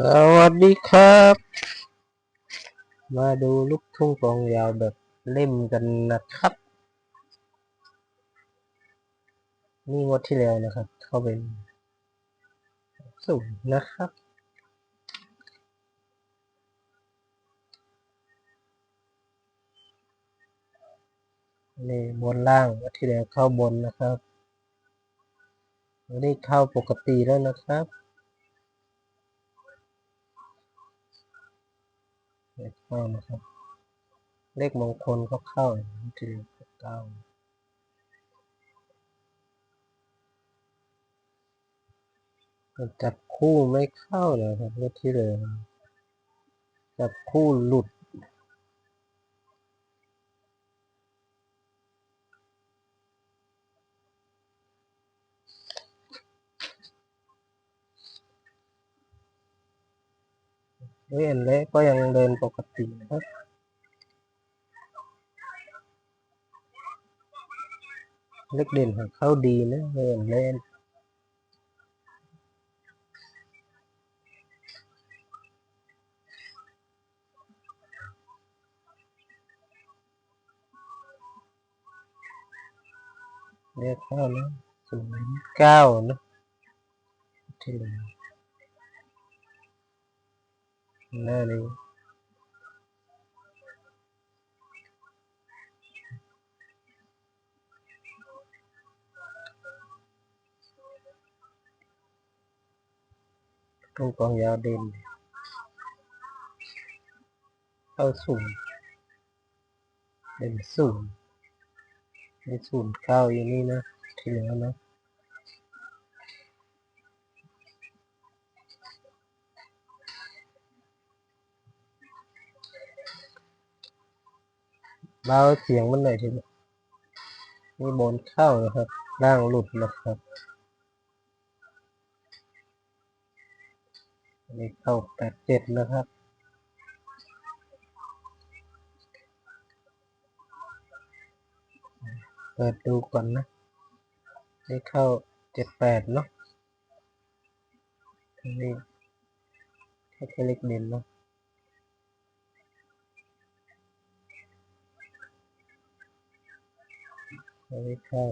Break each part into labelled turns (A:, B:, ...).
A: สวัสดีครับ มาดูลูกทุ่งกองยาวแบบเล่มกันนะครับ นี่งวดที่แล้วนะครับ เข้าเป็นศูนย์นะครับ นี่บนล่างงวดที่แล้วเข้าบนนะครับวันนี้เข้าปกติแล้วนะครับ เลขเข้านะครับ เลขมงคลก็เข้าทีเก้าจับคู่ไม่เข้าเลยครับเลขที่เลยจับคู่หลุด เฮ้ยอันเล็กก็ยังเดินปกตินะครับเล็กเด่นของเขาดีนะเล่นเล่นเรียกเข้านะศูนย์เก้านะที่เหลือ หน้านี้ตรงกองยาวเด่นเข้าศูนย์เด่นศูนย์เด่นศูนย์เข้าอย่างนี้นะที่เหลือนะ เบาเสียงมันหน่อยทีนี้นี่บนเข้านะครับล่างหลุดนะครับอันนี่เข้าแปดเจ็ดนะครับเปิดดูก่อนนะนี่เข้าเจ็ดแปดเนาะนี่แค่แค่เล็กเด่นเนาะ อันนี้เข้า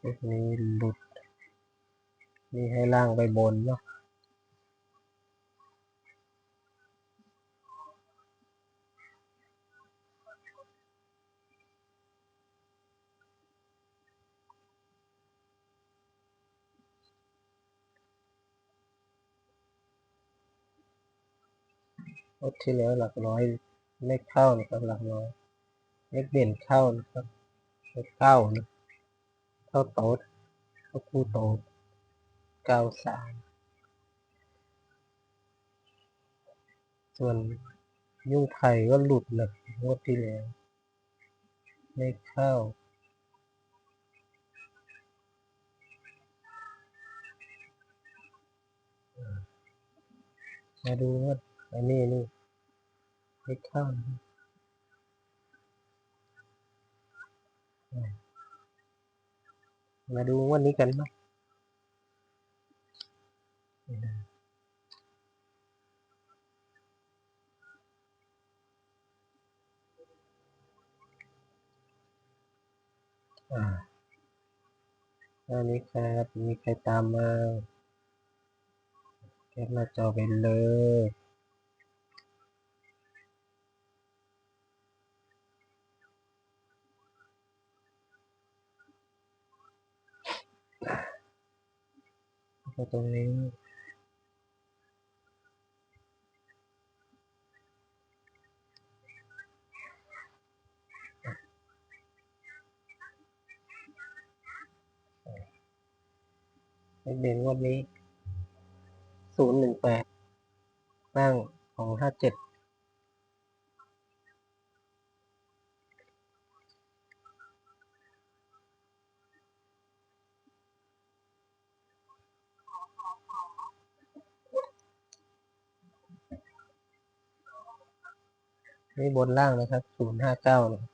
A: พวกนี้หลุด นี่ให้ล่างไปบนเนาะ รถที่แล้วหลักร้อยเลขเข้านะครับหลักร้อยเลขเด่นเข้านะครับเลขเก้านะเข้าโต๊ดเข้าคู่โต๊ดเก้าสามส่วนยุ่งไข่ก็หลุดนะงวดที่แล้วเลขเข้ามาดูว่า อันนี้นี่เลขเข้านะครับอ่ามาดูวันนี้กันเนาะนี่นะอ่าอันนี้ครับมีใครตามมาแคปหน้าจอไปเลย ก็ตรงนี้เลขเด่นงวันนี้ ศูนย์หนึ่งแปดนั่งของห้าเจ็ด นี่บนล่างนะครับศูนย์ห้าเก้าเนี่ย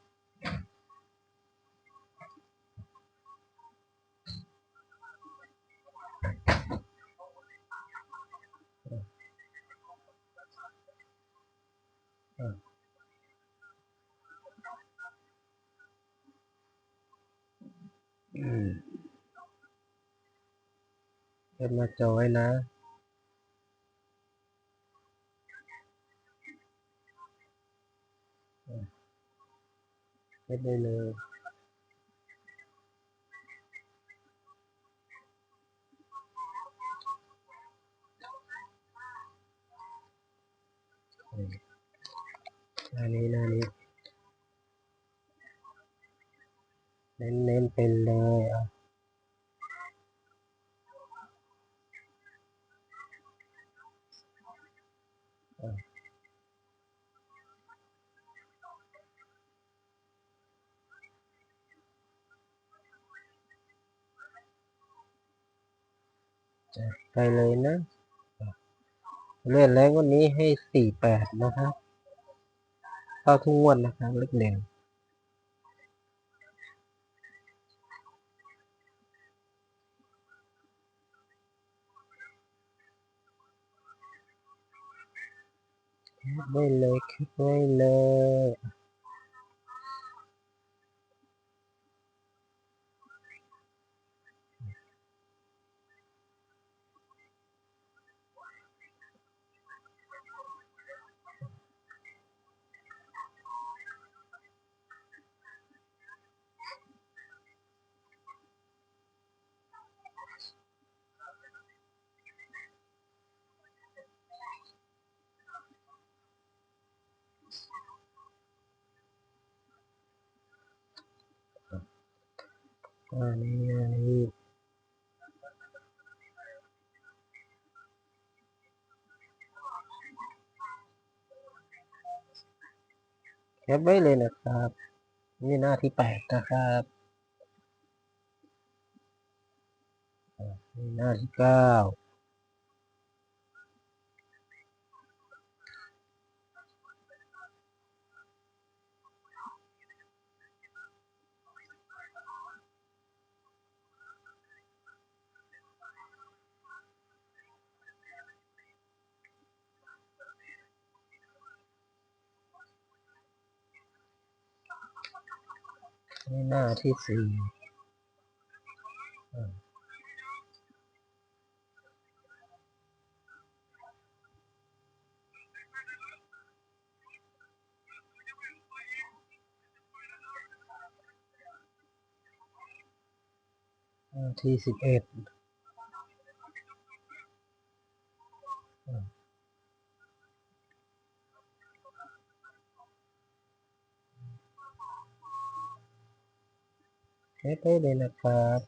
A: เก็บมาจอไว้นะ เก็บได้เลยหน้านี้หน้านี้เน้นเน้นๆเป็นเลยอะ ไปเลยนะ เล่นแล้ววันนี้ให้สี่แปดนะครับเข้าทุกงวดนนะครับเลขหนึ่งแคปไว้เลยแคปไว้เลย อันนี้อันนี้แคปไว้เลยนะครับ นี่หน้าที่แปดนะครับนี่หน้าที่เก้า นี่หน้าที่สี่ที่สิบเอ็ด แคปได้เลยนะครับ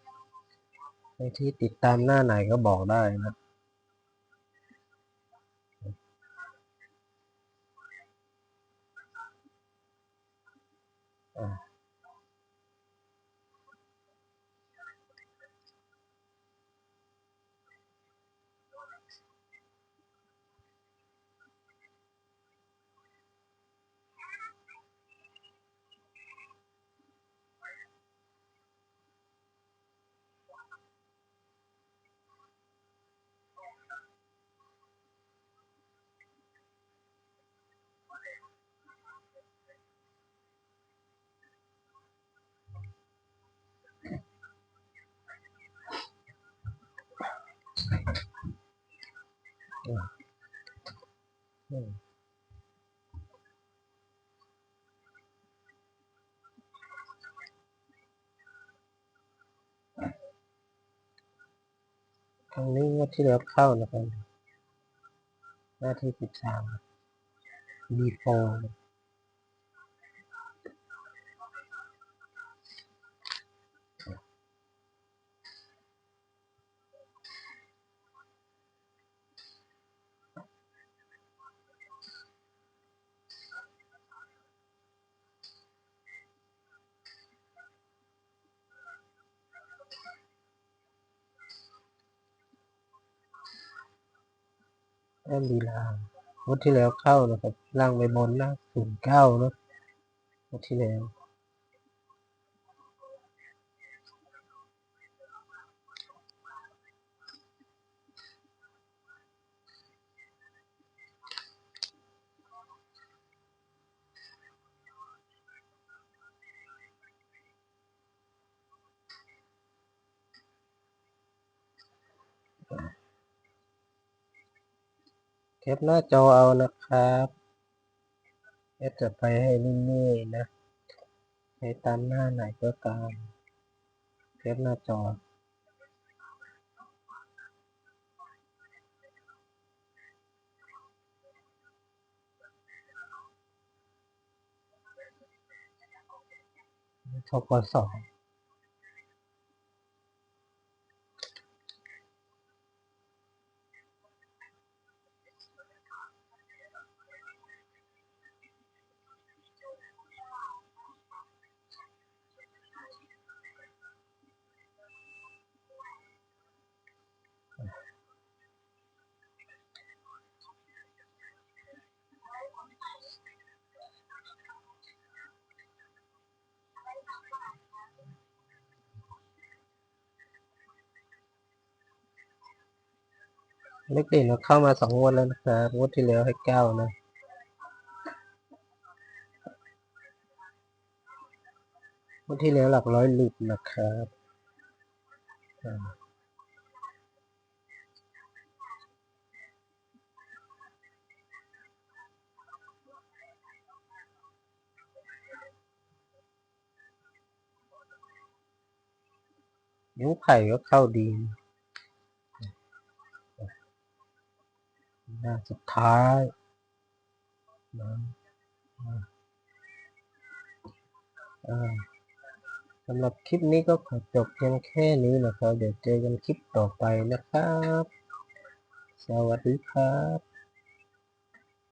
A: ใครที่ติดตามหน้าไหนก็บอกได้นะอะ ครั้งนี้งวดที่แล้วเข้านะครับ หน้าที่สิบสามดีโฟ แอมดีลางวดที่แล้วเข้านะครับล่างไปบนนะศูนย์เก้านะงวดที่แล้ว แคปหน้าจอเอานะครับแอดจะไปให้เรื่อยๆนะให้ตามหน้าไหนก็ตามแคปหน้าจอทกส เลขเด่นเราเข้ามาสองงวดแล้วนะครับงวดที่แล้วให้เก้านะงวดที่แล้วหลักร้อยหลุดนะครับนิ้วไผ่ก็เข้าดีนะ หน้าสุดท้ายนะสำหรับคลิปนี้ก็ขอจบเพียงแค่นี้นะครับ เดี๋ยวเจอกันคลิปต่อไปนะครับ สวัสดีครับ